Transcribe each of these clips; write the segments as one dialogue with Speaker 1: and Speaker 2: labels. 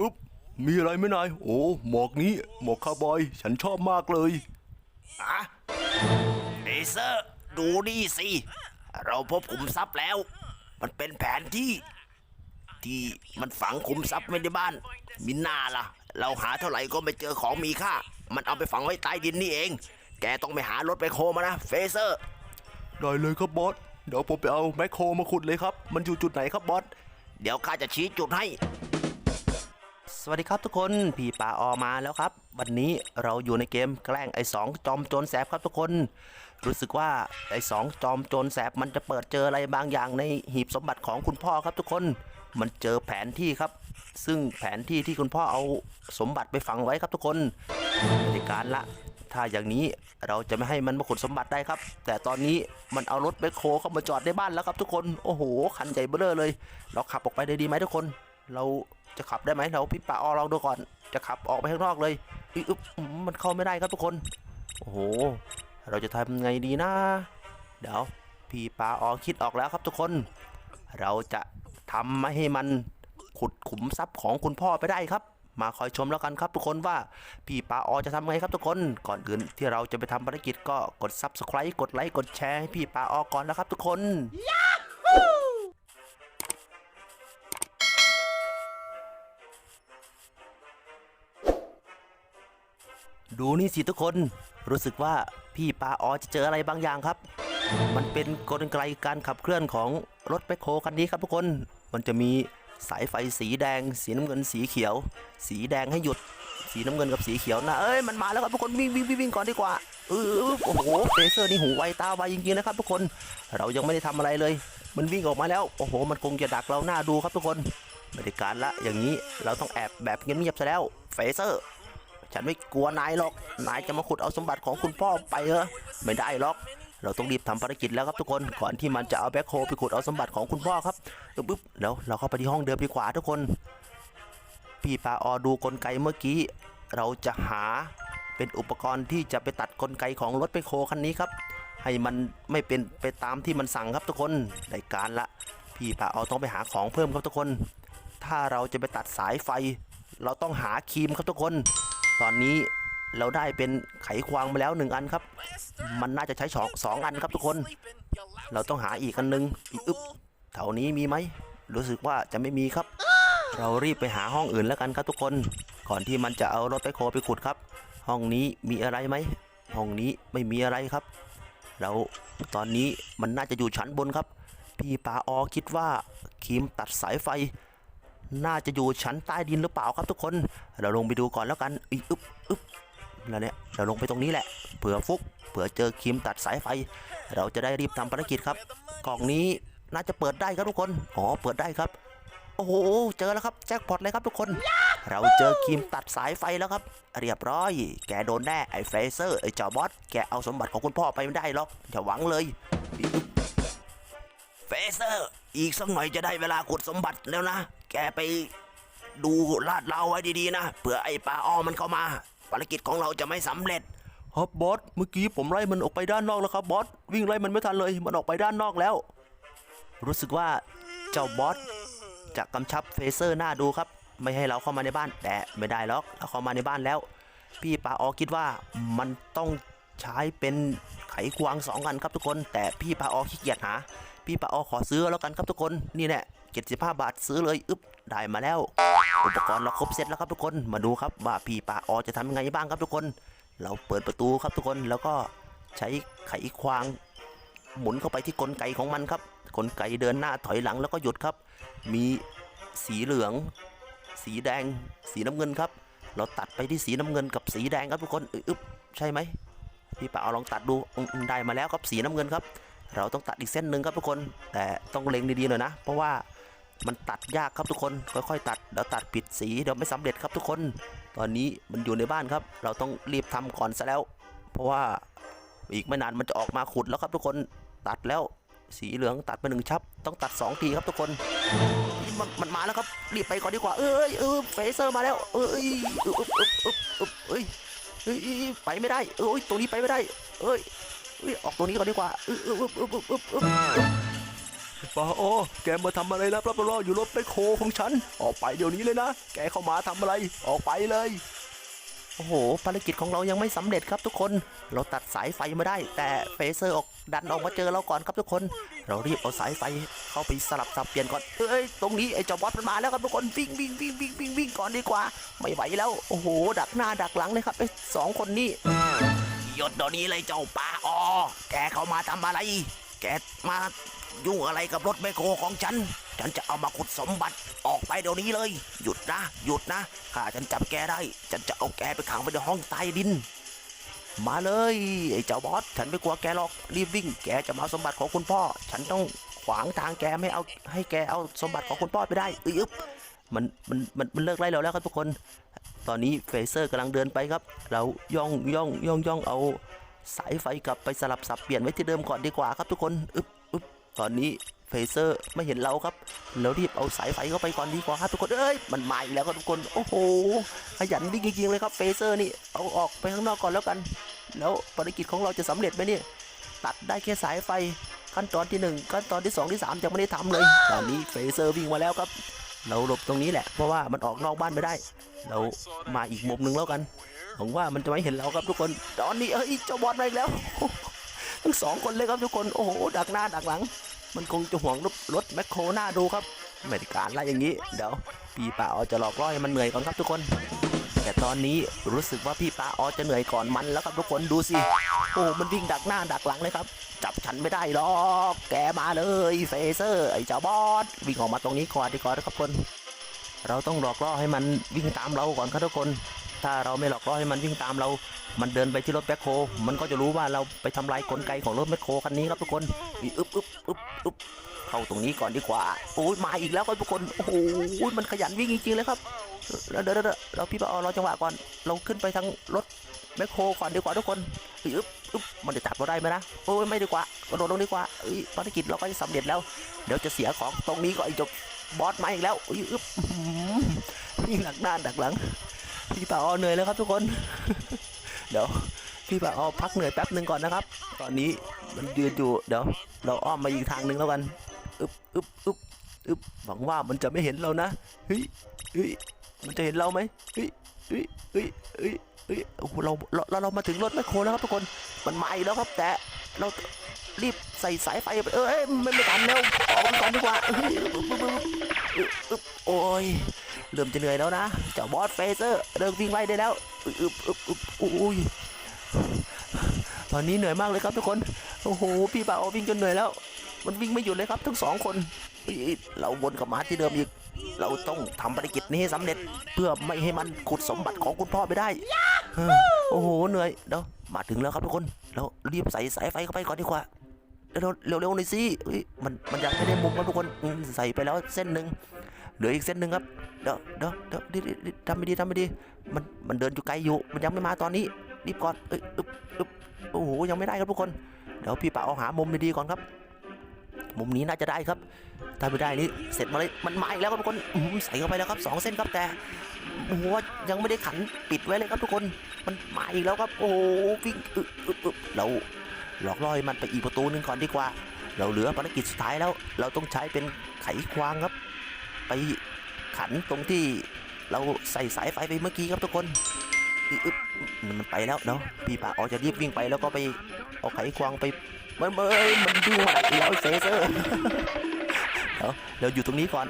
Speaker 1: อึ๊บมีอะไรไหมนาย โอ้หมวกนี้หมวกคาวบอย ฉันชอบมากเลย
Speaker 2: อะเอเซอร์ ดูนี่สิ เราพบขุมทรัพย์แล้ว มันเป็นแผนที่ ที่มันฝังขุมทรัพย์ไว้ในบ้าน มิน่าล่ะ เราหาเท่าไหร่ก็ไม่เจอของมีค่า มันเอาไปฝังไว้ใต้ดินนี่เอง แกต้องไปหารถไปโคมานะเฟเซอร์
Speaker 1: ได้เลยครับบอส เดี๋ยวผมไปเอาแมคโครมาขุดเลยครับ มันอยู่จุดไหนครับบอส
Speaker 2: เดี๋ยวข้าจะชี้จุดให้
Speaker 3: สวัสดีครับทุกคน พี่ป่าออมาแล้วครับ วันนี้เราอยู่ในเกมแกล้งไอ้สองจอมโจรแสบครับทุกคน รู้สึกว่าไอ้สองจอมโจรแสบมันจะเปิดเจออะไรบางอย่างในหีบสมบัติของคุณพ่อครับทุกคน มันเจอแผนที่ครับ ซึ่งแผนที่ที่คุณพ่อเอาสมบัติไปฝังไว้ครับทุกคนในการละ ถ้าอย่างนี้เราจะไม่ให้มันมาขุดสมบัติได้ครับ แต่ตอนนี้มันเอารถแบคโคเข้ามาจอดในบ้านแล้วครับทุกคน โอ้โหคันใหญ่เบ้อเร่อเลย เราขับออกไปได้ดีไหมทุกคน เราจะขับได้ไหมเราพี่ป่าออลองดูก่อน จะขับออกไปข้างนอกเลยอึ๊บมันเข้าไม่ได้ครับทุกคน โอ้โห เราจะทำไงดีนะ เดี๋ยวพี่ป่าออคิดออกแล้วครับทุกคน เราจะทำไม่ให้มันขุดขุมทรัพย์ของคุณพ่อไปได้ครับ มาคอยชมแล้วกันครับทุกคนว่าพี่ปาออจะทำไงครับทุกคน ก่อนอื่นที่เราจะไปทำภารกิจก็กด subscribe กดไลค์กดแชร์ให้พี่ปาออก่อนนะครับทุกคน ดูนี่สิทุกคน รู้สึกว่าพี่ปาอ๋อจะเจออะไรบางอย่างครับ มันเป็นกลไกการขับเคลื่อนของรถแบคโฮคันนี้ครับทุกคน มันจะมีสายไฟสีแดง สีน้ำเงินสีเขียว สีแดงให้หยุด สีน้ำเงินกับสีเขียวนะเอ้ยมันมาแล้วครับทุกคนวิ่งวิ่งวิ่งวิ่งก่อนดีกว่าเออโอ้โหเฟเซอร์นี่หูไวตาไวจริงๆนะครับทุกคน เรายังไม่ได้ทำอะไรเลย มันวิ่งออกมาแล้วโอ้โห มันคงจะดักเราหน้าดูครับทุกคนไม่ได้การละอย่างนี้เราต้องแอบแบบเงียบๆซะแล้วเฟเซอร์ ฉันไม่กลัวนายหรอก นายจะมาขุดเอาสมบัติของคุณพ่อไปเหรอไม่ได้หรอก เราต้องรีบทำภารกิจแล้วครับทุกคน ก่อนที่มันจะเอาแบ็คโฮไปขุดเอาสมบัติของคุณพ่อครับปึ๊บแล้วเราเข้าไปที่ห้องเดิมดีกว่าทุกคน พี่ปาออดูกลไกเมื่อกี้ เราจะหาเป็นอุปกรณ์ที่จะไปตัดกลไกของรถแบ็คโฮคันนี้ครับ ให้มันไม่เป็นไปตามที่มันสั่งครับทุกคนในการละ พี่ปาออต้องไปหาของเพิ่มครับทุกคน ถ้าเราจะไปตัดสายไฟ เราต้องหาครีมครับทุกคน ตอนนี้เราได้เป็นไขควงมาแล้วหนึ่งอันครับ มันน่าจะใช้สองสองอันครับทุกคน เราต้องหาอีกอันหนึงอีกอึ๊บแถวนี้มีไหม รู้สึกว่าจะไม่มีครับ เรารีบไปหาห้องอื่นแล้วกันครับทุกคน ก่อนที่มันจะเอารถไปโคไปขุดครับ ห้องนี้มีอะไรไหม ห้องนี้ไม่มีอะไรครับเราตอนนี้มันน่าจะอยู่ชั้นบนครับ พี่ปาออคิดว่าครีมตัดสายไฟ น่าจะอยู่ชั้นใต้ดินหรือเปล่าครับทุกคน เราลงไปดูก่อนแล้วกันอึ๊บอึ๊บอึ๊บแล้วเนี่ยเราลงไปตรงนี้แหละเผื่อฟุกเผื่อเจอครีมตัดสายไฟ เราจะได้รีบทำภารกิจครับ กล่องนี้น่าจะเปิดได้ครับทุกคนอ๋อเปิดได้ครับ โอ้โหเจอแล้วครับแจ็คพอตเลยครับทุกคน เราเจอครีมตัดสายไฟแล้วครับ เรียบร้อย แกโดนแน่ไอ้เฟเซอร์ไอ้เจ้าบอสแกเอาสมบัติของคุณพ่อไปไม่ได้หรอกอย่าหวังเลย
Speaker 2: เฟเซอร์ อีกสักหน่อยจะได้เวลาขุดสมบัติแล้วนะ แกไป ดูลาดเราไว้ดีๆนะเผื่อไอ้ปลาอ้อมันเข้ามา ภารกิจของเราจะไม่สำเร็จ
Speaker 1: ครับบอสเมื่อกี้ผมไล่มันออกไปด้านนอกแล้วครับบอสวิ่งไล่มันไม่ทันเลยมันออกไปด้านนอกแล้ว
Speaker 3: รู้สึกว่าเจ้าบอสจะกำชับเฟเซอร์หน้าดูครับ ไม่ให้เราเข้ามาในบ้านแต่ไม่ได้หรอกเราเข้ามาในบ้านแล้ว พี่ปาออคิดว่ามันต้องใช้เป็นไขควงสองอันครับทุกคน แต่พี่ปาออขี้เกียจหา พี่ปาออขอซื้อแล้วกันครับทุกคนนี่แหละ75 บาทซื้อเลยอึ๊บได้มาแล้ว อุปกรณ์เราครบเสร็จแล้วครับทุกคนมาดูครับว่าพี่ปาออจะทำยังไงบ้างครับทุกคน เราเปิดประตูครับทุกคนแล้วก็ใช้ไขควงหมุนเข้าไปที่กลไกของมันครับกลไกเดินหน้าถอยหลังแล้วก็หยุดครับ มีสีเหลือง สีแดง สีน้ำเงินครับ เราตัดไปที่สีน้ำเงินกับสีแดงครับทุกคนอึ๊บใช่ไหมพี่ป่าเอาลองตัดดูได้มาแล้วครับสีน้ำเงินครับ เราต้องตัดอีกเส้นหนึ่งครับทุกคน แต่ต้องเล็งดีๆหน่อยนะ เพราะว่ามันตัดยากครับทุกคน ค่อยๆ ตัดเดี๋ยวตัดผิดสีเดี๋ยวไม่สำเร็จครับทุกคน ตอนนี้มันอยู่ในบ้านครับ เราต้องรีบทำก่อนซะแล้ว เพราะว่าอีกไม่นานมันจะออกมาขุดแล้วครับทุกคนตัดแล้วสีเหลืองตัดไปหนึ่งชับ ต้องตัดสองทีครับทุกคนมันมันมาแล้วครับรีบไปก่อนดีกว่า เอ้ยเออเฟเซอร์มาแล้ว เอ้ยอึ๊บอึ๊บอึ๊บอึ๊บอึ๊บเอ้ยเอ้ยไปไม่ได้เอ้ยตรงนี้ไปไม่ได้ เอ้ย อยออกตรงนี้ก่อนดีกว่าอึ๊บอึ๊บอึ๊บอึ๊บอึ๊บอึ๊บ
Speaker 1: ปาโอแกมาทำอะไรแล้วรับรออยู่รถไปโคของฉัน ออกไปเดี๋ยวนี้เลยนะ แกเข้ามาทำอะไร ออกไปเลย
Speaker 3: โอ้โห ภารกิจของเรายังไม่สำเร็จครับทุกคน เราตัดสายไฟมาได้ แต่เฟเซอร์ออกดันออกมาเจอเราก่อนครับทุกคน เรารีบเอาสายไฟเข้าไปสลับสับเปลี่ยนก่อน เอ้ย ตรงนี้ไอ้จอบอสมันมาแล้วครับทุกคน วิ่งวิ่งวิ่งวิ่งวิ่งวิ่งก่อนดีกว่า ไม่ไหวแล้ว โอ้โห ดักหน้าดักหลังเลยครับไอ้สองคนนี้
Speaker 2: หยดเดี๋ยวนี้เลยเจ้าป้าออแกเข้ามาทำอะไร แกมายุ่งอะไรกับรถแมคโครของฉัน ฉันจะเอามาขุดสมบัติออกไปเดี๋ยวนี้เลย หยุดนะ หยุดนะถ้าฉันจับแกได้ ฉันจะเอาแกไปขังไว้ในห้องใต้ดิน
Speaker 3: มาเลยไอ้เจ้าบอส ฉันไม่กลัวแกหรอก รีบวิ่ง แกจะมาเอาสมบัติของคุณพ่อ ฉันต้องขวางทางแกไม่เอาให้แกเอาสมบัติของคุณพ่อไปได้อึ๊บมันมันมันมันเลิกไล่เราแล้วครับทุกคน ตอนนี้เฟเซอร์กำลังเดินไปครับ เราย่องย่องย่องย่องเอาสายไฟกลับไปสลับสับเปลี่ยนไว้ที่เดิมก่อนดีกว่าครับทุกคนอึ๊บอึ๊บตอนนี้เฟเซอร์ไม่เห็นเราครับเรารีบเอาสายไฟเข้าไปก่อนดีกว่าครับทุกคนเอ้ยมันมาอีกแล้วครับทุกคนโอ้โหขยันวิ่งจริงๆเลยครับเฟเซอร์นี่เอาออกไปข้างนอกก่อนแล้วกัน แล้วภารกิจของเราจะสำเร็จไหมเนี่ยตัดได้แค่สายไฟขั้นตอนที่หนึ่งขั้นตอนที่สองที่สามยังไม่ได้ทำเลย ตอนนี้เฟเซอร์วิ่งมาแล้วครับ เราหลบตรงนี้แหละเพราะว่ามันออกนอกบ้านไม่ได้ เรามาอีกมุมหนึ่งแล้วกันหวังว่ามันจะไม่เห็นเราครับทุกคน ตอนนี้เอ้ยเจ้าบอสมาอีกแล้วทั้งสองคนเลยครับทุกคนโอ้โหดักหน้าดักหลัง มันคงจะห่วงรถรถแมคโครหน้าดูครับไม่ได้การอะไรอย่างนี้เดี๋ยวปีเป่าจะหลอกล่อให้มันเหนื่อยก่อนครับทุกคน แต่ตอนนี้รู้สึกว่าพี่ปลาออจะเหนื่อยก่อนมันแล้วครับทุกคนดูสิโอ้มันวิ่งดักหน้าดักหลังเลยครับ จับฉันไม่ได้หรอกแกมาเลยเฟเซอร์ไอ้เจ้าบอสวิ่งออกมาตรงนี้ก่อนดีกว่าครับทุกคน เราต้องหลอกล่อให้มันวิ่งตามเราก่อนครับทุกคน ถ้าเราไม่หลอกล่อให้มันวิ่งตามเรา มันเดินไปที่รถแบ็คโฮมันก็จะรู้ว่าเราไปทำลายกลไกของรถแบ็คโฮคันนี้ครับทุกคนอึ๊บอึ๊บอึ๊บอึ๊บเข้าตรงนี้ก่อนดีกว่าโอ้ยมาอีกแล้วครับทุกคนโอ้โหมันขยันวิ่งจริงๆเลยครับเดี๋ยวเดี๋ยวเราพี่ปอรอจังหวะก่อนเราขึ้นไปทางรถแบ็คโฮก่อนดีกว่าทุกคนอึ๊บอึ๊บมันจะจับเราได้ไหมนะโอ้ยไม่ดีกว่ากระโดดลงดีกว่าเอ้ยภารกิจเราก็จะสำเร็จแล้ว เดี๋ยวจะเสียของตรงนี้ก็ไอ้เจบบอสมาอีกแล้วอึ๊บวิ่งหลักหน้าดักหลังพี่ปอเหนื่อยแล้วครับทุกคน เดี๋ยวพี่ปาออพักเหนื่อยแป๊บหนึ่งก่อนนะครับ ตอนนี้มันยืนอยู่เดี๋ยวเราอ้อมมาอีกทางหนึ่งแล้วกันอึบอึบอึบอึบหวังว่ามันจะไม่เห็นเรานะเฮ้ยเฮ้ยมันจะเห็นเราไหมเฮ้ยเฮ้ยเฮ้ยเฮ้ยเฮ้ยโอ้โหเราเราเราเรามาถึงรถแมคโครแล้วครับทุกคนมันมาอีกแล้วครับ แต่เรารีบใส่สายไฟไปเอ้ยไม่ไม่ทันแล้วออกก่อนดีกว่าอึบอึบอึบอึบอึบโอ้ย เริ่มจะเหนื่อยแล้วนะเจ้าบอสเฟเซอร์เริ่มวิ่งไล่ได้แล้วอึบอึบอึบอุ้ยตอนนี้เหนื่อยมากเลยครับทุกคนโอ้โหพี่บ่าววิ่งจนเหนื่อยแล้ว มันวิ่งไม่หยุดเลยครับ ทั้งสองคนเราวนกลับมาที่เดิมอีก เราต้องทำภารกิจนี้ให้สำเร็จ เพื่อไม่ให้มันขุดสมบัติของคุณพ่อไปได้โอ้โหเหนื่อยเดี๋ยวมาถึงแล้วครับทุกคนเรารีบใส่สายไฟเข้าไปก่อนดีกว่าเร็วเร็วเร็วหน่อยสิมันมันยังไม่ได้มุมครับทุกคนใส่ไปแล้วเส้นหนึ่ง เหลืออีกเส้นหนึ่งครับ เดี๋ยวเดี๋ยวเดี๋ยวทำไม่ดีทำไม่ดี มันมันเดินอยู่ไกลอยู่ มันยังไม่มาตอนนี้รีบก่อนเอ้ยอึบอึบโอ้โหยังไม่ได้ครับทุกคน เดี๋ยวพี่ป่าเอาหามุมดีๆก่อนครับ มุมนี้น่าจะได้ครับ ถ้าไม่ได้นี่เสร็จมาเลยมันมาอีกแล้วครับทุกคนใส่เข้าไปแล้วครับสองเส้นครับแต่หัวยังไม่ได้ขันปิดไว้เลยครับทุกคน มันมาอีกแล้วครับ โอ้โหวิ่งอึบอึบอึบเราหลอกล่อให้มันไปอีกประตูนึงก่อนดีกว่า เราเหลือภารกิจสุดท้ายแล้ว เราต้องใช้เป็นไขควงครับ ไปขันตรงที่เราใส่สายไฟไปเมื่อกี้ครับทุกคนอึ๊บมันไปแล้วเนาะปีปากออกจะรีบวิ่งไปแล้วก็ไปเอาไขควงไปมันเอ้ยมันดูมาแล้วเซเซอร์เดี๋ยวเดี๋ยวอยู่ตรงนี้ก่อน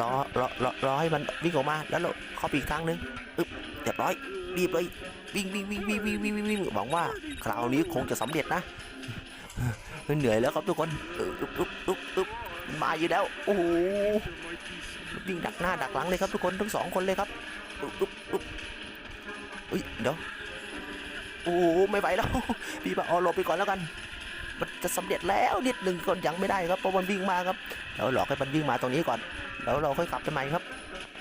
Speaker 3: รอรอรอรอให้มันวิ่งออกมาแล้วเราเข้าปีกครั้งนึงอึ๊บเรียบร้อยรีบเลยวิ่งวิ่งวิ่งวิ่งวิ่งวิ่งวิ่งหวังว่าคราวนี้คงจะสำเร็จนะเหนื่อยแล้วครับทุกคนอึ๊บอึ๊บอึ๊บอึ๊บมาอยู่แล้วโอ้โห วิ่งดักหน้าดักหลังเลยครับทุกคนทั้งสองคนเลยครับอุ๊บอุ๊บอุ๊ยเดี๋ยวโอ้โหไม่ไหวแล้วพี่บ่าวเอาหลบไปก่อนแล้วกัน มันจะสำเร็จแล้วนิดหนึ่งก่อนยังไม่ได้ครับเพราะมันวิ่งมาครับเดี๋ยวหลอกให้มันวิ่งมาตรงนี้ก่อน แล้วเราค่อยขับไปใหม่ครับ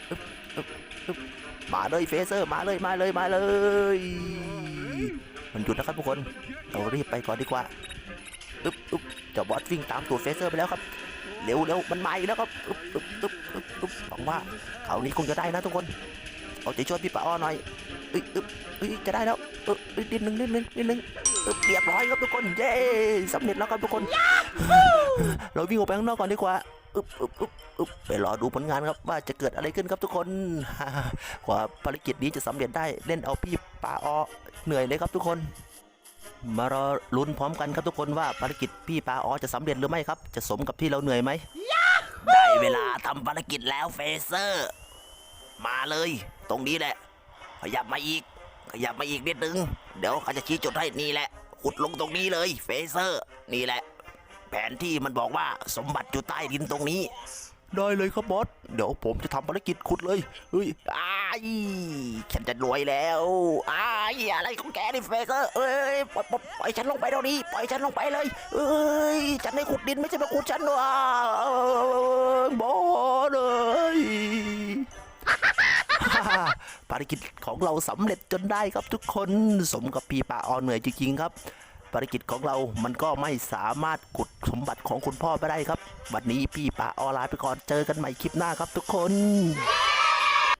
Speaker 3: อึ๊บอึ๊บอึ๊บมาเลยเฟเซอร์มาเลยมาเลยมาเลย มันหยุดแล้วครับทุกคนเรารีบไปก่อนดีกว่าอึ๊บอึ๊บเจ้าบอสวิ่งตามตัวเฟเซอร์ไปแล้วครับ เร็วเร็วมันมาอีกแล้วครับอึ๊บอึ๊บอึ๊บอึ๊บอึ๊บหวังว่าคราวนี้คงจะได้นะทุกคนเอาใจช่วยพี่ป๋าอ้อหน่อยอึ๊บอึ๊บอึ๊บจะได้แล้วเออนิดนึงนิดนึงนิดนึงอึ๊บเรียบร้อยครับทุกคนเย้สำเร็จแล้วครับทุกคน เราวิ่งออกไปข้างนอกก่อนดีกว่าอึบอึบอึบอึบไปรอดูผลงานครับว่าจะเกิดอะไรขึ้นครับทุกคนกว่าภารกิจนี้จะสำเร็จได้เล่นเอาพี่ปาออเหนื่อยเลยครับทุกคน มารอลุ้นพร้อมกันครับทุกคนว่าภารกิจพี่ปาออจะสำเร็จหรือไม่ครับ จะสมกับที่เราเหนื่อยไหม
Speaker 2: ได้เวลาทำภารกิจแล้วเฟเซอร์ มาเลย ตรงนี้แหละ ขยับมาอีก ขยับมาอีกนิดนึง เดี๋ยวเขาจะชี้จุดให้นี่แหละ ขุดลงตรงนี้เลยเฟเซอร์ นี่แหละ แผนที่มันบอกว่าสมบัติอยู่ใต้ดินตรงนี้
Speaker 3: ได้เลยครับบอส เดี๋ยวผมจะทำภารกิจขุดเลยเฮ้ย
Speaker 2: อ้ายฉันจะรวยแล้วอ้ายอะไรของแกนี่เฟเซอร์เอ้ยปล่อยปล่อยฉันลงไปเดี๋ยวนี้ปล่อยฉันลงไปเลย เอ้ยฉันให้ขุดดินไม่ใช่มาขุดฉันว่ะ
Speaker 3: บอสเลยภารกิจของเราสำเร็จจนได้ครับทุกคนสมกับพี่ปาออนเหนื่อยจริงๆครับภารกิจของเรามันก็ไม่สามารถขุดสมบัติของคุณพ่อไปได้ครับ วันนี้พี่ปาออลาไปก่อนเจอกันใหม่คลิปหน้าครับทุกคน